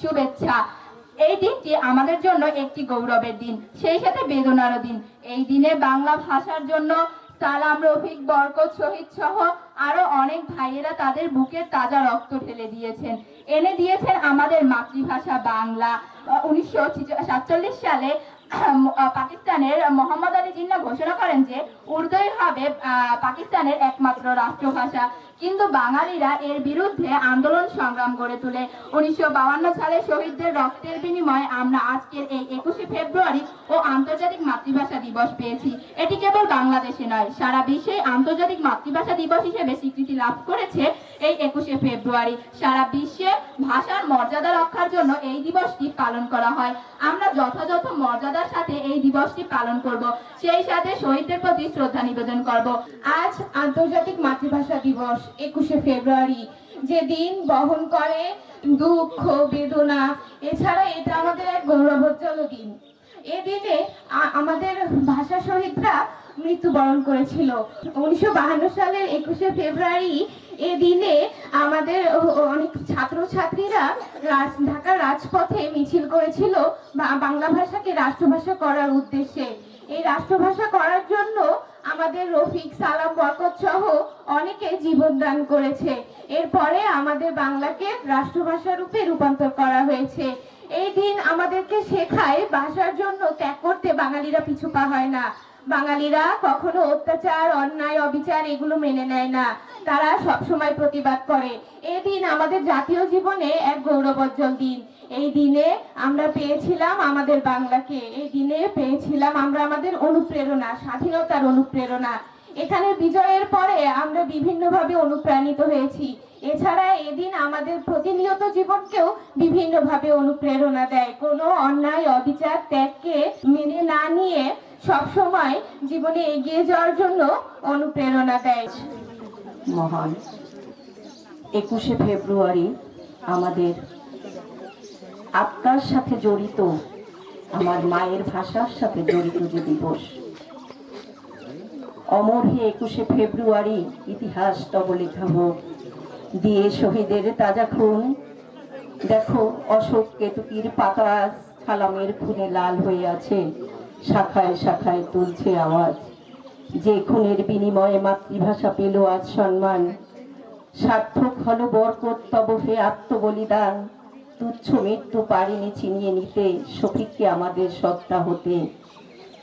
শুভেচ্ছা। এই দিনটি আমাদের জন্য একটি গৌরবের দিন, সেই সাথে বেদনারও দিন। এই দিনে বাংলা ভাষার জন্য সালাম, রফিক, বরকত, শহীদ সহ আরও অনেক ভাইয়েরা তাদের বুকের তাজা রক্ত ঢেলে দিয়েছেন। এনে দিয়েছেন আমাদের মাতৃভাষা বাংলা। উনিশশো সাতচল্লিশ সালে পাকিস্তানের মোহাম্মদ আলী জিন্না ঘোষণা করেন যে উর্দুই হবে পাকিস্তানের একমাত্র রাষ্ট্রভাষা। কিন্তু বাঙালিরা এর বিরুদ্ধে আন্দোলন সংগ্রাম গড়ে তোলে। উনিশশো সালে শহীদদের রক্তের বিনিময়ে আমরা আজকের এই একুশে ফেব্রুয়ারি ও আন্তর্জাতিক মাতৃভাষা দিবস পেয়েছি। এটি কেবল বাংলাদেশে নয়, সারা বিশ্বে আন্তর্জাতিক মাতৃভাষা দিবস হিসেবে স্বীকৃতি লাভ করেছে এই একুশে ফেব্রুয়ারি সারা বিশ্বে ভাষার মর্যাদা রক্ষার জন্য এই দিবসটি পালন করা হয়। আমরা যথাযথ মর্যাদার সাথে এই দিবসটি পালন করব। সেই সাথে শহীদদের প্রতি শ্রদ্ধা নিবেদন করব। আজ আন্তর্জাতিক মাতৃভাষা দিবস, একুশে ফেব্রুয়ারি। যে দিন বহন করে দুঃখ, বেদনা, এছাড়া এটা আমাদের এক গৌরবোজ্জ্বল দিন। এ দিনে আমাদের ভাষা শহীদরা মৃত্যুবরণ করেছিল। উনিশশো সালের একুশে ফেব্রুয়ারি এ দিনে আমাদের অনেক ছাত্রছাত্রীরা ঢাকার রাজপথে মিছিল করেছিল বাংলা ভাষাকে রাষ্ট্রভাষা করার উদ্দেশ্যে। এই রাষ্ট্রভাষা করার জন্য আমাদের রফিক, সালাম, বরকত সহ অনেকে জীবন দান করেছে। এরপরে আমাদের বাংলাকে রাষ্ট্রভাষা রূপে রূপান্তর করা হয়েছে। এই দিন আমাদেরকে শেখায় ভাষার জন্য ত্যাগ করতে বাঙালিরা পিছু পা হয় না। বাঙালিরা কখনো অত্যাচার, অন্যায়, অবিচার এগুলো মেনে নেয় না। তারা সবসময় প্রতিবাদ করে। এই দিন আমাদের জাতীয় জীবনে এক গৌরবোজ্জ্বল দিন। এই দিনে আমরা পেয়েছিলাম আমাদের বাংলাকে। এই দিনে পেয়েছিলাম আমরা আমাদের অনুপ্রেরণা, স্বাধীনতার অনুপ্রেরণা। এখানে বিজয়ের পরে আমরা বিভিন্নভাবে অনুপ্রাণিত হয়েছি। এছাড়া এদিন আমাদের প্রতিনিয়ত জীবনকেও বিভিন্নভাবে অনুপ্রেরণা দেয়। কোনো অন্যায়, অবিচার, ত্যাগকে মেনে না নিয়ে সবসময় জীবনে এগিয়ে যাওয়ার জন্য অনুপ্রেরণা দেয়। মহান। একুশে ফেব্রুয়ারি আমাদের আত্মার সাথে জড়িত, আমার মায়ের ভাষার সাথে জড়িত যে দিবস। অমর হে একুশে ফেব্রুয়ারি ইতিহাস তব লেখা হোক দিয়ে শহীদের তাজা খুন। দেখো অশোক কেতুকির পাতা আজ সালামের খুনে লাল হয়ে আছে, শাখায় শাখায় তুলছে আওয়াজ। যে খুনের বিনিময়ে মাতৃভাষা পেল আজ সম্মান। সার্থক হল বরকত, তব হে আত্মবলিদান। তুচ্ছ মৃত্যু পারিনি চিনিয়ে নিতে শফিককে আমাদের সত্তা হতে।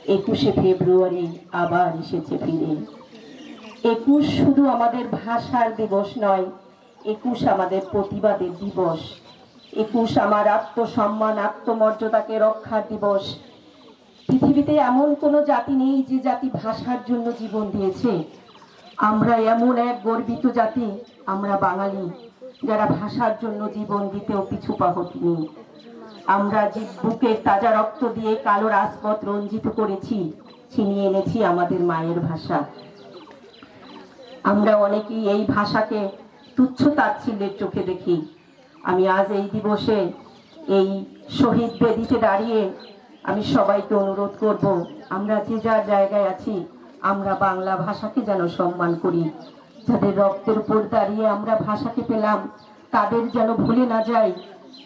একুশে ফেব্রুয়ারি আবার এসেছে ফিরে। একুশ শুধু আমাদের ভাষার দিবস নয়, একুশ আমাদের প্রতিবাদের দিবস। একুশ আমার আত্মসম্মান, আত্মমর্যাদাকে রক্ষার দিবস। পৃথিবীতে এমন কোনো জাতি নেই যে জাতি ভাষার জন্য জীবন দিয়েছে। আমরা এমন এক গর্বিত জাতি, আমরা বাঙালি, যারা ভাষার জন্য জীবন দিতেও পিছু পা হটিনি আমরা যে বুকের তাজা রক্ত দিয়ে কালো রাজপথ রঞ্জিত করেছি, ছিনিয়ে এনেছি আমাদের মায়ের ভাষা। আমরা অনেকেই এই ভাষাকে তুচ্ছ তাচ্ছিল্যের চোখে দেখি। আমি আজ এই দিবসে এই শহীদ বেদিতে দাঁড়িয়ে আমি সবাইকে অনুরোধ করব, আমরা যে যার জায়গায় আছি, আমরা বাংলা ভাষাকে যেন সম্মান করি। যাদের রক্তের উপর দাঁড়িয়ে আমরা ভাষাকে পেলাম, তাদের যেন ভুলে না যাই।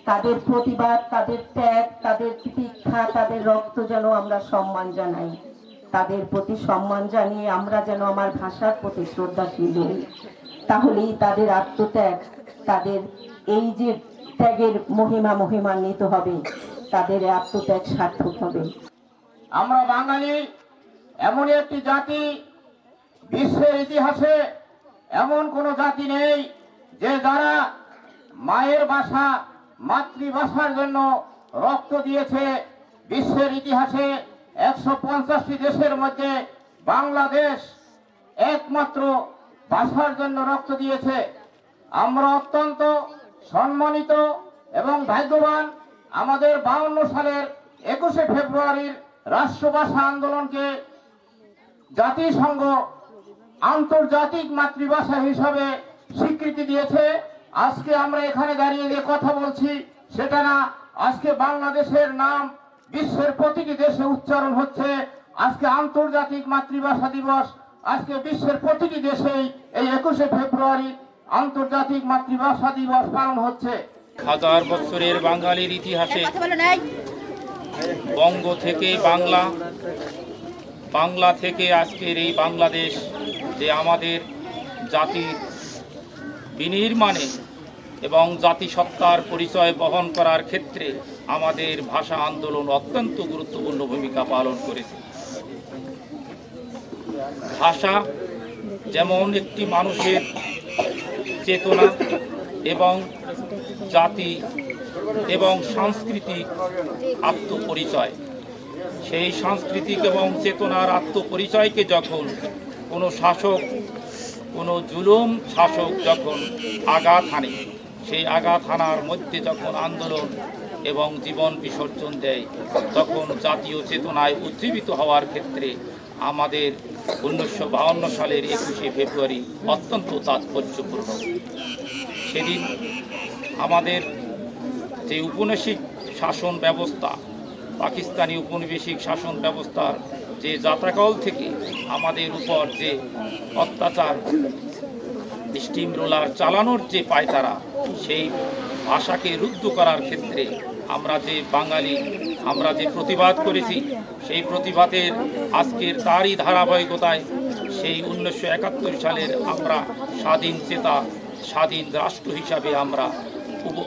তাদের প্রতিবাদ, তাদের ত্যাগ, তাদের তিতিক্ষা, তাদের রক্ত যেন আমরা সম্মান জানাই। তাদের প্রতি সম্মান জানিয়ে আমরা যেন আমার ভাষার প্রতি শ্রদ্ধাশীল হই। তাহলেই তাদের আত্মত্যাগ, তাদের এই যে ত্যাগের মহিমা মহিমান্বিত হবে। তাদের আত্মত্যাগ সার্থক হবে। আমরা বাঙালি এমনই একটি জাতি, বিশ্বের ইতিহাসে এমন কোনো জাতি নেই যে যারা মায়ের ভাষা মাতৃভাষার জন্য রক্ত দিয়েছে। বিশ্বের ইতিহাসে একশো পঞ্চাশটি দেশের মধ্যে বাংলাদেশ একমাত্র ভাষার জন্য রক্ত দিয়েছে। আমরা অত্যন্ত সম্মানিত এবং ভাগ্যবান আমাদের বাউন্ন সালের একুশে ফেব্রুয়ারির রাষ্ট্রভাষা আন্দোলনকে জাতিসংঘ আন্তর্জাতিক মাতৃভাষা হিসাবে স্বীকৃতি দিয়েছে। আজকে আমরা এখানে দাঁড়িয়ে যে কথা বলছি, সেটা না। আজকে বাংলাদেশের নাম বিশ্বের প্রতিটি দেশে উচ্চারণ হচ্ছে। আজকে আন্তর্জাতিক মাতৃভাষা দিবস, আজকে বিশ্বের প্রতিটি দেশেই এই একুশে ফেব্রুয়ারি আন্তর্জাতিক মাতৃভাষা দিবস পালন হচ্ছে। হাজার বছরের বাঙালির ইতিহাসে বঙ্গ থেকে বাংলা বাংলা থেকে আজকের এই বাংলাদেশ যে আমাদের জাতির বিনির্মাণে এবং জাতিসত্তার পরিচয় বহন করার ক্ষেত্রে আমাদের ভাষা আন্দোলন অত্যন্ত গুরুত্বপূর্ণ ভূমিকা পালন করেছে। ভাষা যেমন একটি মানুষের চেতনা এবং জাতি এবং সাংস্কৃতিক আত্মপরিচয়। সেই সাংস্কৃতিক এবং চেতনার আত্মপরিচয়কে যখন কোনো শাসক, কোনো জুলুম শাসক যখন আঘাত হানে, সেই আঘাত হানার মধ্যে যখন আন্দোলন এবং জীবন বিসর্জন দেয়, তখন জাতীয় চেতনায় উজ্জীবিত হওয়ার ক্ষেত্রে আমাদের উনিশশো বাহান্ন সালের একুশে ফেব্রুয়ারি অত্যন্ত তাৎপর্যপূর্ণ। সেদিন আমাদের যে উপনিবেশিক শাসন ব্যবস্থা, পাকিস্তানি উপনিবেশিক শাসন ব্যবস্থার যে যাত্রাকাল থেকে আমাদের উপর যে অত্যাচার, স্টিম রোলার চালানোর যে পায়তারা, সেই ভাষাকে রুদ্ধ করার ক্ষেত্রে আমরা যে বাঙালি, আমরা যে প্রতিবাদ করেছি, সেই প্রতিবাদের আজকের তারই ধারাবাহিকতায় সেই উনিশশো একাত্তর সালের আমরা স্বাধীন চেতা, স্বাধীন রাষ্ট্র হিসাবে আমরা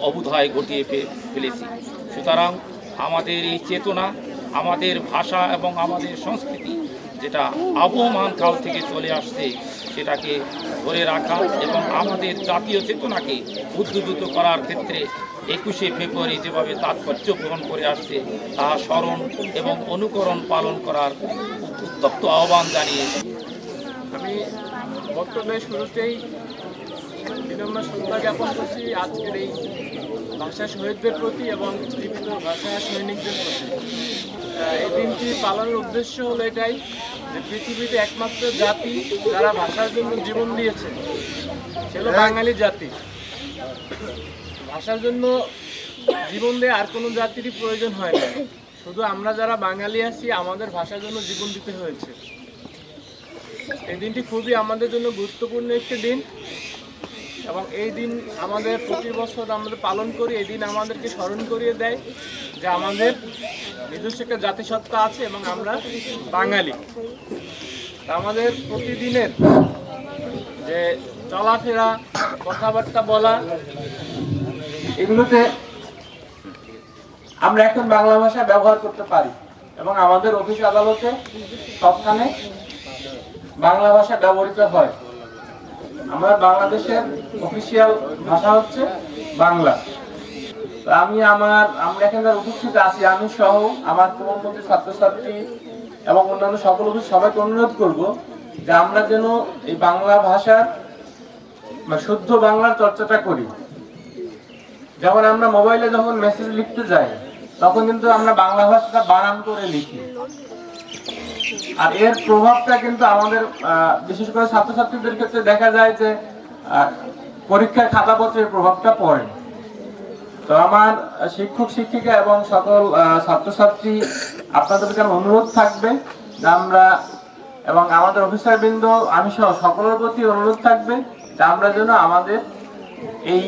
অবুধায় ঘটিয়ে ফেলেছি সুতরাং আমাদের এই চেতনা আমাদের ভাষা এবং আমাদের সংস্কৃতি যেটা আবহমান কাল থেকে চলে আসছে সেটাকে ধরে রাখা এবং আমাদের জাতীয় চেতনাকে উদ্যোগিত করার ক্ষেত্রে একুশে ফেব্রুয়ারি যেভাবে তাৎপর্য বহন করে আসছে তা স্মরণ এবং অনুকরণ পালন করার উত্তপ্ত আহ্বান জানিয়ে আমি বক্তব্যের শুরুতেই বিনম্র শ্রদ্ধা জ্ঞাপন করছি আজকের এই ভাষা শহীদদের প্রতি এবং জীবিত ভাষা সৈনিকদের প্রতি। এই দিনটি পালনের উদ্দেশ্য হলো এটাই যে পৃথিবীতে একমাত্র জাতি যারা ভাষার জন্য জীবন দিয়েছে সে হলো বাঙালি জাতি। ভাষার জন্য জীবন দিয়ে আর কোনো জাতিরই প্রয়োজন হয় না। শুধু আমরা যারা বাঙালি আছি আমাদের ভাষার জন্য জীবন দিতে হয়েছে। এই দিনটি খুবই আমাদের জন্য গুরুত্বপূর্ণ একটি দিন। এবং এই দিন আমাদের প্রতি বছর আমাদের পালন করি, এই দিন আমাদেরকে স্মরণ করিয়ে দেয় যে আমাদের নিজস্ব একটা জাতিসত্তা আছে এবং আমরা বাঙালি। আমাদের প্রতিদিনের যে চলাফেরা, কথাবার্তা বলা, এগুলোতে আমরা এখন বাংলা ভাষা ব্যবহার করতে পারি এবং আমাদের অফিস আদালতে সবখানে বাংলা ভাষা ব্যবহৃত হয়। আমরা বাংলাদেশের অফিসিয়াল ভাষা হচ্ছে বাংলা। আমি আমার, আমরা এখানে উপস্থিত আছি, আমি সহ আমার কোমলমন্ত্রী ছাত্রছাত্রী এবং অন্যান্য সকল সবাইকে অনুরোধ করব যে আমরা যেন এই বাংলা ভাষার শুদ্ধ বাংলার চর্চাটা করি। যেমন আমরা মোবাইলে যখন মেসেজ লিখতে যাই, তখন কিন্তু আমরা বাংলা ভাষাটা বানান করে লিখি। আর এর প্রভাবটা কিন্তু আমাদের বিশেষ করে ছাত্রছাত্রীদের ক্ষেত্রে দেখা যায় যে পরীক্ষার খাতাপত্রের প্রভাবটা পড়ে। তো আমার শিক্ষক, শিক্ষিকা এবং সকল ছাত্রছাত্রী, আপনাদের আমার অনুরোধ থাকবে যে আমরা এবং আমাদের অফিসার বৃন্দ আমি সহ সকলের প্রতি অনুরোধ থাকবে যে আমরা যেন আমাদের এই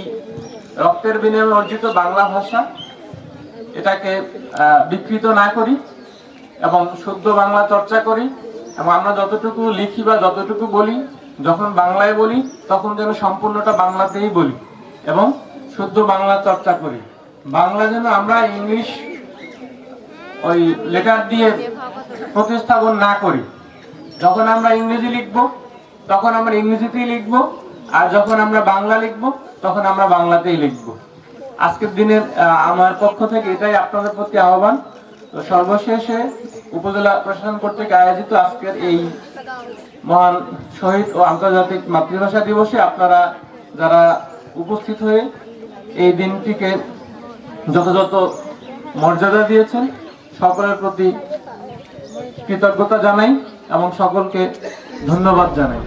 রক্তের বিনিময়ে অর্জিত বাংলা ভাষা এটাকে বিকৃত না করি। এবং শুদ্ধ বাংলা চর্চা করি এবং আমরা যতটুকু লিখি বা যতটুকু বলি, যখন বাংলায় বলি, তখন যেন সম্পূর্ণটা বাংলাতেই বলি এবং শুদ্ধ বাংলা চর্চা করি। বাংলা যেন আমরা ইংলিশ ওই লেটার দিয়ে প্রতিস্থাপন না করি। যখন আমরা ইংরেজি লিখব, তখন আমরা ইংরেজিতেই লিখব, আর যখন আমরা বাংলা লিখব, তখন আমরা বাংলাতেই লিখব। আজকের দিনের আমার পক্ষ থেকে এটাই আপনাদের প্রতি আহ্বান। তো সর্বশেষে উপজেলা প্রশাসন কর্তৃক আয়োজিত আজকের এই মহান শহীদ ও আন্তর্জাতিক মাতৃভাষা দিবসে আপনারা যারা উপস্থিত হয়ে এই দিনটিকে যথাযথ মর্যাদা দিয়েছেন, সকলের প্রতি কৃতজ্ঞতা জানাই এবং সকলকে ধন্যবাদ জানাই।